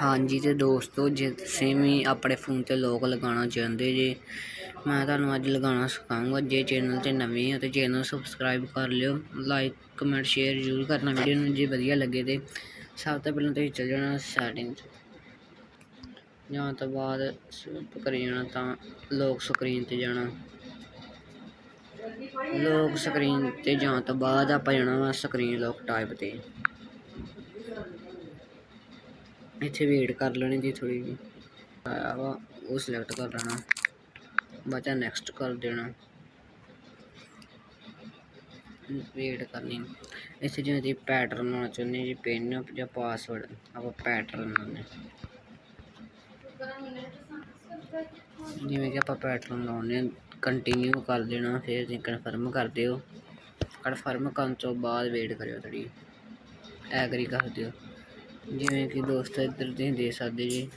ਹਾਂਜੀ ਤੇ ਦੋਸਤੋ, ਜੇ ਤੁਸੀਂ ਵੀ ਆਪਣੇ ਫੋਨ ਤੇ ਲੋਕ ਲਗਾਉਣਾ ਚਾਹੁੰਦੇ ਜੇ, ਮੈਂ ਤੁਹਾਨੂੰ ਅੱਜ ਲਗਾਉਣਾ ਸਿਖਾਊਂਗਾ। ਜੇ ਚੈਨਲ ਤੇ ਨਵੇਂ ਹੋ ਤੇ ਚੈਨਲ ਸਬਸਕ੍ਰਾਈਬ ਕਰ ਲਿਓ। ਲਾਈਕ, ਕਮੈਂਟ, ਸ਼ੇਅਰ ਜ਼ਰੂਰ ਕਰਨਾ ਵੀਡੀਓ ਨੂੰ ਜੇ ਵਧੀਆ ਲੱਗੇ ਤੇ। ਸਭ ਤੋਂ ਪਹਿਲਾਂ ਤੁਸੀਂ ਚੱਲ ਜਾਣਾ ਸੈਟਿੰਗ 'ਚ ਜਾਣ ਤੋਂ ਬਾਅਦ ਸਵਿਪ ਕਰੀ ਜਾਣਾ ਤਾਂ ਲੋਕ ਸਕਰੀਨ ਤੇ ਜਾਣਾ। ਲੋਕ ਸਕਰੀਨ ਤੇ ਜਾਂ ਤੋਂ ਬਾਅਦ ਆਪਾਂ ਜਾਣਾ ਵਾ ਸਕਰੀਨ ਲੋਕ ਟਾਈਪ ਤੇ। ਇੱਥੇ ਵੇਟ ਕਰ ਲੈਣੀ ਜੀ ਥੋੜੀ ਜਿਹੀ। ਆਇਆ ਵਾ, ਉਹ ਸਿਲੈਕਟ ਕਰ ਲੈਣਾ। ਬਚਾ ਨੈਕਸਟ ਕਰ ਦੇਣਾ। ਵੇਟ ਕਰਨੀ। ਇੱਥੇ ਜਿਵੇਂ ਤੁਸੀਂ ਪੈਟਰਨ ਬਣਾਉਣਾ ਚਾਹੁੰਦੇ ਜੀ ਪਿੰਨ ਜਾਂ ਪਾਸਵਰਡ ਆਪਾਂ ਪੈਟਰਨ ਲਾਉਂਦੇ ਜਿਵੇਂ ਕਿ ਆਪਾਂ ਪੈਟਰਨ ਲਾਉਂਦੇ ਕੰਟੀਨਿਊ ਕਰ ਦੇਣਾ, ਫਿਰ ਤੁਸੀਂ ਕਨਫਰਮ ਕਰ ਦਿਓ। ਕਨਫਰਮ ਕਰਨ ਤੋਂ ਬਾਅਦ ਵੇਟ ਕਰਿਓ ਥੋੜੀ ਐਗਰੀ ਕਰ ਦਿਓ। ਜਿਵੇਂ ਕਿ ਦੋਸਤੋ ਇੱਧਰ ਤੁਸੀਂ ਦੇ ਸਕਦੇ ਜੀ।